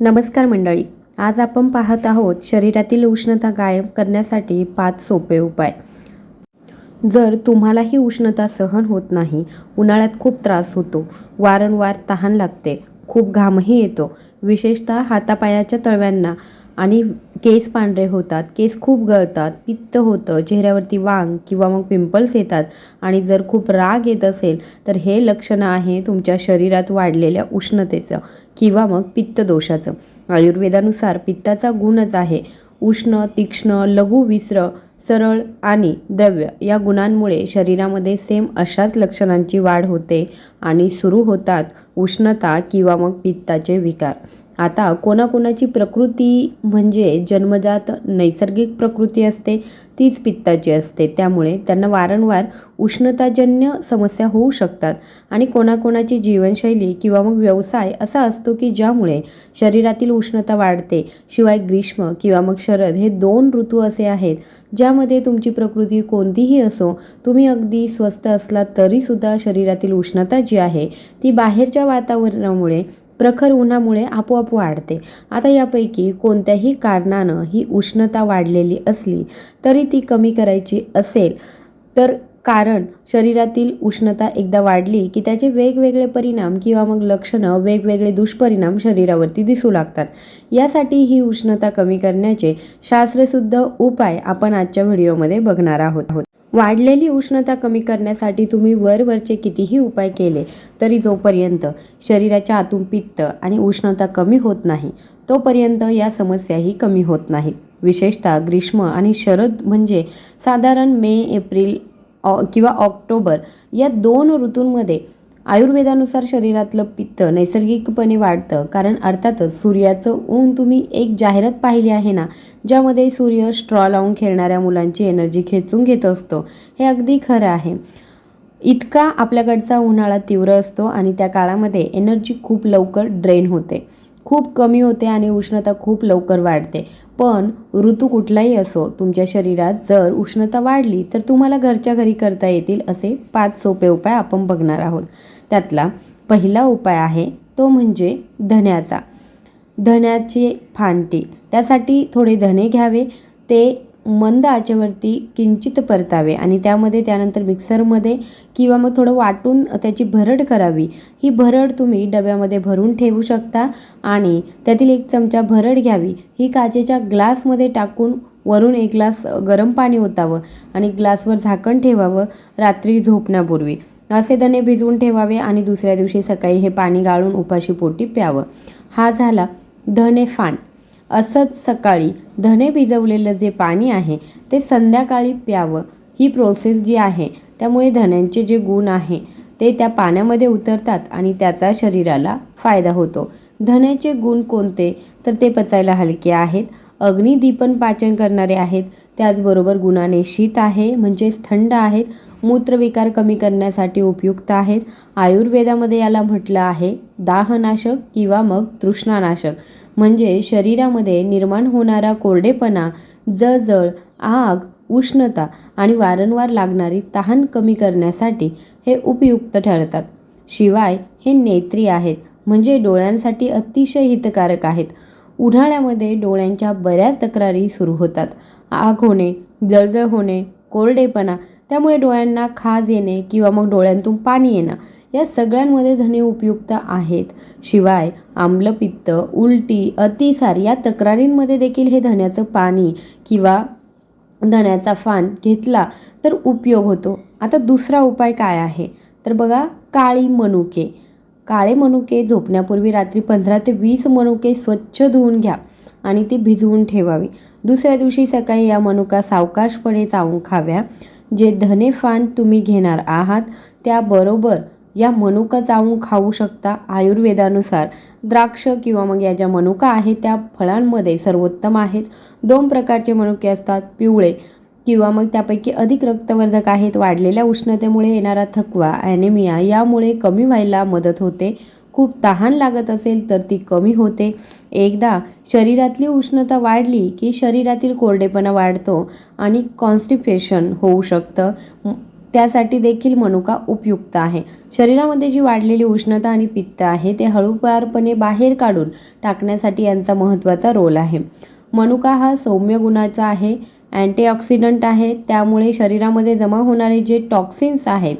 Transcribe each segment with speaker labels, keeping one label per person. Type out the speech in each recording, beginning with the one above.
Speaker 1: नमस्कार मंडळी आज आपण पाहत आहोत शरीरातील उष्णता गायब करण्यासाठी पाच सोपे उपाय. जर तुम्हालाही उष्णता सहन होत नाही उन्हाळ्यात खूप त्रास होतो वारंवार तहान लागते खूप घामही येतो विशेषतः हातापायाच्या तळव्यांना आणि केस पांढरे होतात केस खूप गळतात पित्त होतं चेहऱ्यावरती वांग किंवा मग पिंपल्स येतात आणि जर खूप राग येत असेल तर हे लक्षणं आहे तुमच्या शरीरात वाढलेल्या उष्णतेचं किंवा मग पित्त दोषाचं आयुर्वेदानुसार पित्ताचा गुणच आहे. उष्ण तीक्ष्ण लघु विस्र सरळ आणि द्रव्य या गुणांमुळे शरीरामध्ये सेम अशाच लक्षणांची वाढ होते आणि सुरू होतात उष्णता किंवा मग पित्ताचे विकार. आता कोणाकोणाची प्रकृती म्हणजे जन्मजात नैसर्गिक प्रकृती असते तीच पित्ताची असते. त्यामुळे त्यांना वारंवार उष्णताजन्य समस्या होऊ शकतात. आणि कोणाकोणाची जीवनशैली किंवा मग व्यवसाय असा असतो की ज्यामुळे शरीरातील उष्णता वाढते. शिवाय ग्रीष्म किंवा मग शरद हे दोन ऋतू असे आहेत ज्यामध्ये तुमची प्रकृती कोणतीही असो तुम्ही अगदी स्वस्त असला तरीसुद्धा शरीरातील उष्णता जी आहे ती बाहेरच्या वातावरणामुळे प्रखर उन्हामुळे आपोआप वाढते. आता यापैकी कोणत्याही कारणानं ही उष्णता वाढलेली असली तरी ती कमी करायची असेल तर कारण शरीरातील उष्णता एकदा वाढली की त्याचे वेगवेगळे परिणाम किंवा मग लक्षणं वेगवेगळे दुष्परिणाम शरीरावरती दिसू लागतात. यासाठी ही उष्णता कमी करण्याचे शास्त्रशुद्ध उपाय आपण आजच्या व्हिडिओमध्ये बघणार आहोत. वाढलेली उष्णता कमी करण्यासाठी तुम्ही वरवरचे कितीही उपाय केले तरी जोपर्यंत शरीराच्या आतून पित्त आणि उष्णता कमी होत नाही तोपर्यंत या समस्याही कमी होत नाहीत. विशेषतः ग्रीष्म आणि शरद म्हणजे साधारण मे एप्रिल ऑ किंवा ऑक्टोबर या दोन ऋतूंमध्ये आयुर्वेदानुसार शरीरातलं पित्त नैसर्गिकपणे वाढतं कारण अर्थातच सूर्याचं ऊन तुम्ही एक जाहिरात पाहिली आहे ना ज्यामध्ये सूर्य स्ट्रॉ लावून खेळणाऱ्या मुलांची एनर्जी खेचून घेत असतो. हे अगदी खरं आहे. इतका आपल्याकडचा उन्हाळा तीव्र असतो आणि त्या काळामध्ये एनर्जी खूप लवकर ड्रेन होते. खूप कमी होते आणि उष्णता खूप लवकर वाढते. पण ऋतू कुठलाही असो तुमच्या शरीरात जर उष्णता वाढली तर तुम्हाला घरच्या घरी करता येतील असे पाच सोपे उपाय आपण बघणार आहोत. त्यातला पहिला उपाय आहे तो म्हणजे धण्याचा धण्याचे फांटी. त्यासाठी थोडे धणे घ्यावे. ते मंद आचेवरती किंचित परतावे आणि त्यामध्ये त्यानंतर मिक्सरमध्ये किंवा मग थोडं वाटून त्याची भरड करावी. ही भरड तुम्ही डब्यामध्ये भरून ठेवू शकता आणि त्यातील एक चमचा भरड घ्यावी. ही काचेच्या ग्लासमध्ये टाकून वरून एक ग्लास गरम पाणी ओतावं आणि ग्लासवर झाकण ठेवावं रात्री झोपण्यापूर्वी. असे दणे भिजवून ठेवावे आणि दुसऱ्या दिवशी सकाळी हे पाणी गाळून उपाशी पोटी प्यावं. हा झाला धणे फान. असंच सकाळी धणे भिजवलेलं जे पाणी आहे ते संध्याकाळी प्यावं. ही प्रोसेस जी आहे त्यामुळे धण्यांचे जे गुण आहे ते त्या पाण्यामध्ये उतरतात आणि त्याचा शरीराला फायदा होतो. धण्याचे गुण कोणते? तर ते पचायला हलके आहेत. अग्निदीपन पाचन करणारे आहेत. त्याचबरोबर गुणाने शीत आहे म्हणजेच थंड आहेत मूत्रविकार कमी करण्यासाठी उपयुक्त आहेत. आयुर्वेदामध्ये याला म्हटलं आहे दाहनाशक किंवा मग तृष्णानाशक. म्हणजे शरीरामध्ये निर्माण होणारा कोरडेपणा जळजळ आग उष्णता आणि वारंवार लागणारी तहान कमी करण्यासाठी हे उपयुक्त ठरतात. शिवाय हे नेत्री आहेत म्हणजे डोळ्यांसाठी अतिशय हितकारक आहेत. उन्हाळ्यामध्ये डोळ्यांच्या बऱ्याच तक्रारी सुरू होतात. आग होणे जळजळ होणे कोरडेपणा त्यामुळे डोळ्यांना खाज येणे किंवा मग डोळ्यांतून पाणी येणं या सगळ्यांमध्ये धने उपयुक्त आहेत. शिवाय आम्लपित्त उलटी अतिसार या तक्रारींमध्ये देखील हे धण्याचं पाणी किंवा धण्याचा फान घेतला तर उपयोग होतो. आता दुसरा उपाय काय आहे? तर बघा काळी मनुके. काळे मनुके झोपण्यापूर्वी रात्री पंधरा ते वीस मनुके स्वच्छ धुवून घ्या आणि ती भिजवून ठेवावी. दुसऱ्या दिवशी सकाळी या मनुका सावकाशपणे चावून खाव्या. जे धने फान तुम्ही घेणार आहात त्याबरोबर या मनुका चावून खाऊ शकता आयुर्वेदानुसार. द्राक्ष किंवा मग या ज्या मनुका आहेत त्या फळांमध्ये सर्वोत्तम आहेत. दोन प्रकारचे मनुके असतात पिवळे. किंवा मग त्यापैकी अधिक रक्तवर्धक आहेत वाढलेल्या उष्णतेमुळे येणारा थकवा ॲनेमिया यामुळे कमी व्हायला मदत होते. खूप तहान लागत असेल तर ती कमी होते. एकदा शरीरातली उष्णता वाढली की शरीरातील कोरडेपणा वाढतो आणि कॉन्स्टिपेशन होऊ शकतं. त्यासाठी देखील मनुका उपयुक्त आहे. शरीरामध्ये जी वाढलेली उष्णता आणि पित्त आहे ते हळूवारपणे बाहेर काढून टाकण्यासाठी यांचा महत्त्वाचा रोल आहे. मनुका हा सौम्य गुणाचा आहे. अँटीऑक्सिडंट आहे त्यामुळे शरीरामध्ये जमा होणारे जे टॉक्सिन्स आहेत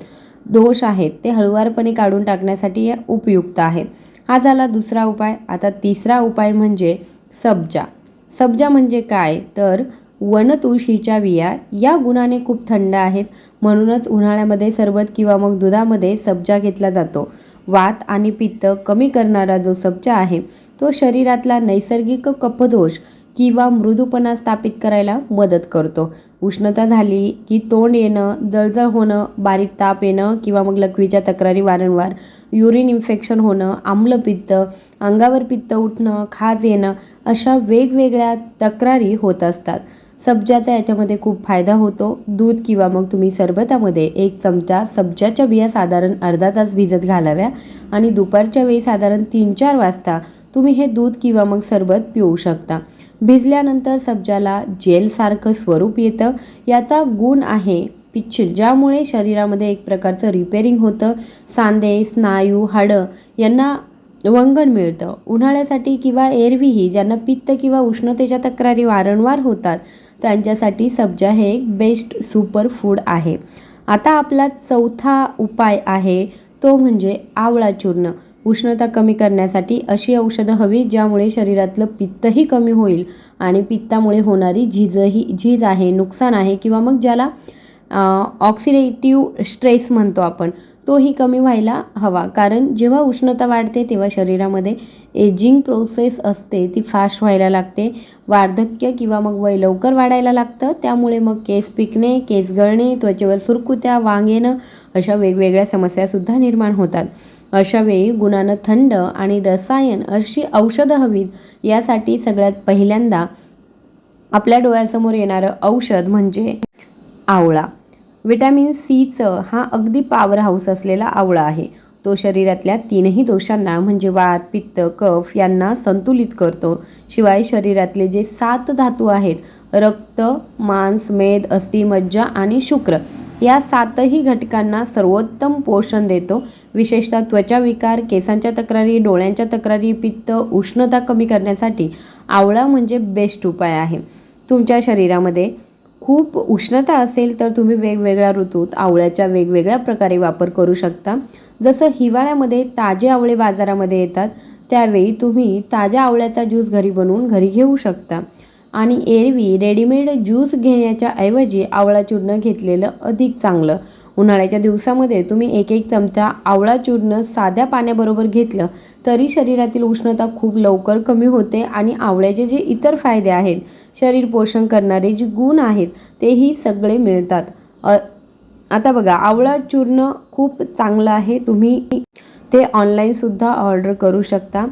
Speaker 1: दोष आहेत ते हळुवारपणे काढून टाकण्यासाठी उपयुक्त आहे. हा झाला दुसरा उपाय. आता तिसरा उपाय म्हणजे सब्जा. सब्जा म्हणजे काय? तर वनतुळशीच्या बिया या गुणाने खूप थंड आहेत. म्हणूनच उन्हाळ्यामध्ये सरबत किंवा मग दुधामध्ये सब्जा घेतला जातो. वात आणि पित्त कमी करणारा जो सब्जा आहे तो शरीरातला नैसर्गिक कपदोष किंवा मृदूपणा स्थापित करायला मदत करतो. उष्णता झाली की तोंड येणं जळजळ होणं बारीक ताप येणं किंवा मग लखवीच्या तक्रारी वारंवार युरिन इन्फेक्शन होणं आम्लपित्त अंगावर पित्त उठणं खाज येणं अशा वेगवेगळ्या तक्रारी होत असतात. सब्जाचा याच्यामध्ये खूप फायदा होतो. दूध किंवा मग तुम्ही सरबतामध्ये एक चमचा सब्जाच्या बिया साधारण अर्धा तास भिजत घालाव्या आणि दुपारच्या वेळी साधारण तीन चार वाजता तुम्ही हे दूध किंवा मग सरबत पिऊ शकता. भिजल्यानंतर सब्जाला जेलसारखं स्वरूप येतं. याचा गुण आहे पिच्छिल ज्यामुळे शरीरामध्ये एक प्रकारचं रिपेरिंग होतं. सांधे स्नायू हाडं यांना वंगण मिळतं. उन्हाळ्यासाठी किंवा एरवीही ज्यांना पित्त किंवा उष्णतेच्या तक्रारी वारंवार होतात त्यांच्यासाठी सब्जा हे एक बेस्ट सुपर फूड आहे. आता आपला चौथा उपाय आहे तो म्हणजे आवळा चूर्ण. उष्णता कमी करण्यासाठी अशी औषधं हवी ज्यामुळे शरीरातलं पित्तही कमी होईल आणि पित्तामुळे होणारी झीजही झीज आहे नुकसान आहे किंवा मग ज्याला ऑक्सिडेटिव्ह स्ट्रेस म्हणतो आपण तोही कमी व्हायला हवा. कारण जेव्हा उष्णता वाढते तेव्हा शरीरामध्ये एजिंग प्रोसेस असते. ती फास्ट व्हायला लागते. वार्धक्य किंवा मग वय लवकर वाढायला लागतं. त्यामुळे मग केस पिकणे केस गळणे त्वचेवर सुरकुत्या वांग येणं अशा वेगवेगळ्या समस्यासुद्धा निर्माण होतात. अशावेळी गुणानं थंड आणि रसायन अशी औषधं हवीत यासाठी सगळ्यात पहिल्यांदा आपल्या डोळ्यासमोर येणारं औषध म्हणजे आवळा. विटॅमिन सीचं हा अगदी पॉवर हाऊस असलेला आवळा आहे. तो शरीरातल्या तीनही दोषांना म्हणजे वात पित्त कफ यांना संतुलित करतो. शिवाय शरीरातले जे सात धातू आहेत रक्त मांस मेद अस्थि मज्जा आणि शुक्र या सातही घटकांना सर्वोत्तम पोषण देतो. विशेषतः त्वचा विकार केसांच्या तक्रारी डोळ्यांच्या तक्रारी पित्त उष्णता कमी करण्यासाठी आवळा म्हणजे बेस्ट उपाय आहे. तुमच्या शरीरामध्ये खूप उष्णता असेल तर तुम्ही वेगवेगळ्या ऋतूत आवळ्याच्या वेगवेगळ्या प्रकारे वापर करू शकता. जसं हिवाळ्यामध्ये ताजे आवळे बाजारामध्ये येतात त्यावेळी तुम्ही ताज्या आवळ्याचा ज्यूस घरी बनवून घरी घेऊ शकता. आणि एरवी रेडीमेड ज्यूस घेण्याच्या ऐवजी आवळा चूर्ण घेतलेलं अधिक चांगलं. उन्हाळ्याच्या दिवसामध्ये तुम्ही एक एक चमचा आवळा चूर्ण साध्या पाण्याबरोबर घेतलं तरी शरीरातील उष्णता खूप लवकर कमी होते आणि आवळ्याचे जे इतर फायदे आहेत शरीर पोषण करणारे जे गुण आहेत तेही सगळे मिळतात. आता बघा आवळा चूर्ण खूप चांगलं आहे तुम्ही ते ऑनलाईनसुद्धा ऑर्डर करू शकता.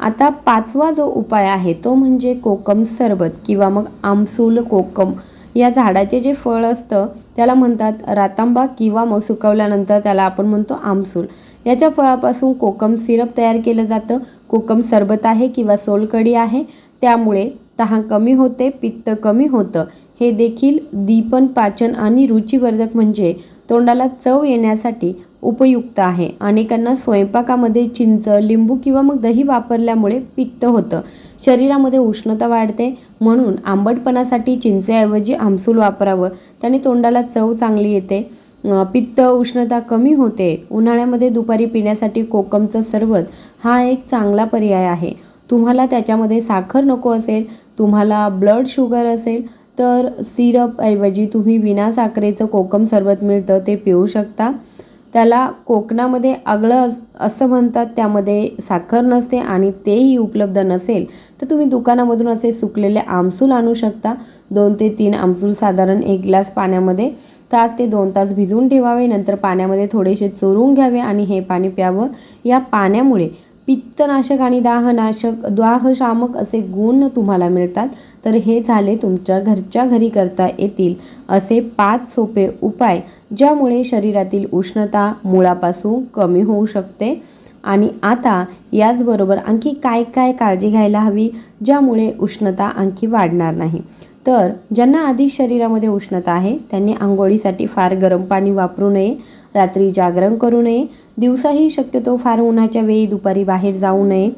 Speaker 1: आता पाचवा जो उपाय आहे तो म्हणजे कोकम सरबत किंवा मग आमसूल कोकम. या झाडाचे जे फळ असतं त्याला म्हणतात रातांबा किंवा मग सुकवल्यानंतर त्याला आपण म्हणतो आमसूल. याच्या फळापासून कोकम सिरप तयार केलं जातं. कोकम सरबत आहे किंवा सोलकडी आहे त्यामुळे तहान कमी होते पित्त कमी होतं. हे देखील दीपन पाचन आणि रुचीवर्धक म्हणजे तोंडाला चव येण्यासाठी उपयुक्त आहे. अनेकांना स्वयंपाकामध्ये चिंच लिंबू किंवा मग दही वापरल्यामुळे पित्त होतं. शरीरामध्ये उष्णता वाढते. म्हणून आंबटपणासाठी चिंचेऐवजी आमसूल वापरावं. त्याने तोंडाला चव चांगली येते. पित्त उष्णता कमी होते. उन्हाळ्यामध्ये दुपारी पिण्यासाठी कोकमचं सरबत हा एक चांगला पर्याय आहे. तुम्हाला त्याच्यामध्ये साखर नको असेल तुम्हाला ब्लड शुगर असेल तर सिरपऐवजी तुम्ही विना साखरेचं कोकम सरबत मिळतं ते पिऊ शकता. त्याला कोकणामध्ये आगळं असं म्हणतात त्यामध्ये साखर नसते आणि तेही उपलब्ध नसेल तर तुम्ही दुकानामधून असे सुकलेले आमसूल आणू शकता. दोन ते तीन आमसूल साधारण एक ग्लास पाण्यामध्ये तास ते दोन तास भिजवून ठेवावे. नंतर पाण्यामध्ये थोडेसे चोरून घ्यावे आणि हे पाणी प्यावं. या पाण्यामुळे पित्तनाशक आणि दाहनाशक द्वाहशामक असे गुण तुम्हाला मिळतात. तर हे झाले तुमच्या घरच्या घरी करता येतील असे पाच सोपे उपाय ज्यामुळे शरीरातील उष्णता मुळापासून कमी होऊ शकते. आणि आता याचबरोबर आणखी काय काय काळजी घ्यायला हवी ज्यामुळे उष्णता आणखी वाढणार नाही? तर ज्यांना आधी शरीरामध्ये उष्णता आहे त्यांनी आंघोळीसाठी फार गरम पाणी वापरू नये. रात्री जागरण करू नये. दिवसाही शक्यतो फार उन्हाच्या वेळी दुपारी बाहेर जाऊ नये.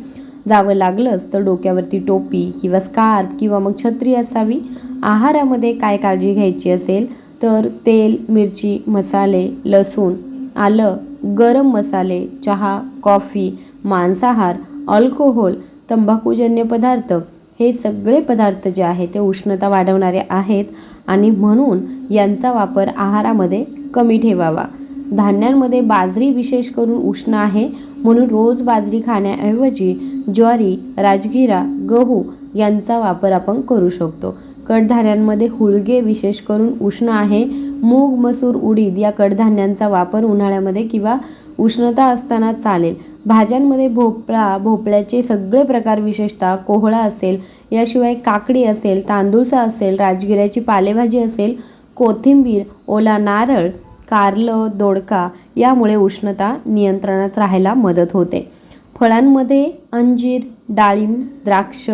Speaker 1: जावं लागलंच तर डोक्यावरती टोपी किंवा स्कार्फ किंवा मग छत्री असावी. आहारामध्ये काय काळजी घ्यायची असेल तर तेल मिरची मसाले लसूण आलं गरम मसाले चहा कॉफी मांसाहार अल्कोहोल तंबाखूजन्य पदार्थ हे सगळे पदार्थ जे आहेत ते उष्णता वाढवणारे आहेत आणि म्हणून यांचा वापर आहारामध्ये कमी ठेवावा. धान्यांमध्ये बाजरी विशेष करून उष्ण आहे. म्हणून रोज बाजरी खाण्याऐवजी ज्वारी राजगिरा गहू यांचा वापर आपण करू शकतो. कडधान्यांमध्ये हुळगे विशेष करून उष्ण आहे. मूग मसूर उडीद या कडधान्यांचा वापर उन्हाळ्यामध्ये किंवा उष्णता असताना चालेल. भाज्यांमध्ये भोपळा भोपळ्याचे सगळे प्रकार विशेषतः कोहळा असेल याशिवाय काकडी असेल तांदूळचा असेल राजगिऱ्याची पालेभाजी असेल कोथिंबीर ओला नारळ कारलं दोडका यामुळे उष्णता नियंत्रणात राहायला मदत होते. फळांमध्ये अंजीर डाळिंब द्राक्ष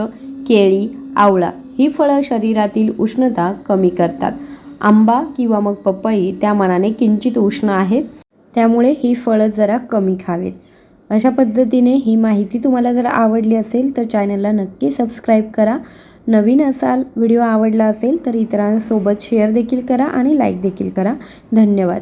Speaker 1: केळी आवळा ही फळं शरीरातील उष्णता कमी करतात. आंबा किंवा मग पपई त्या मनाने किंचित उष्ण आहेत त्यामुळे ही फळं जरा कमी खावेत. अशा पद्धतीने ही माहिती तुम्हाला जर आवडली असेल तर चॅनलला नक्की सबस्क्राईब करा. नवीन असाल व्हिडिओ आवडला असेल तर इतरांसोबत शेअर देखील करा आणि लाईक देखील करा. धन्यवाद.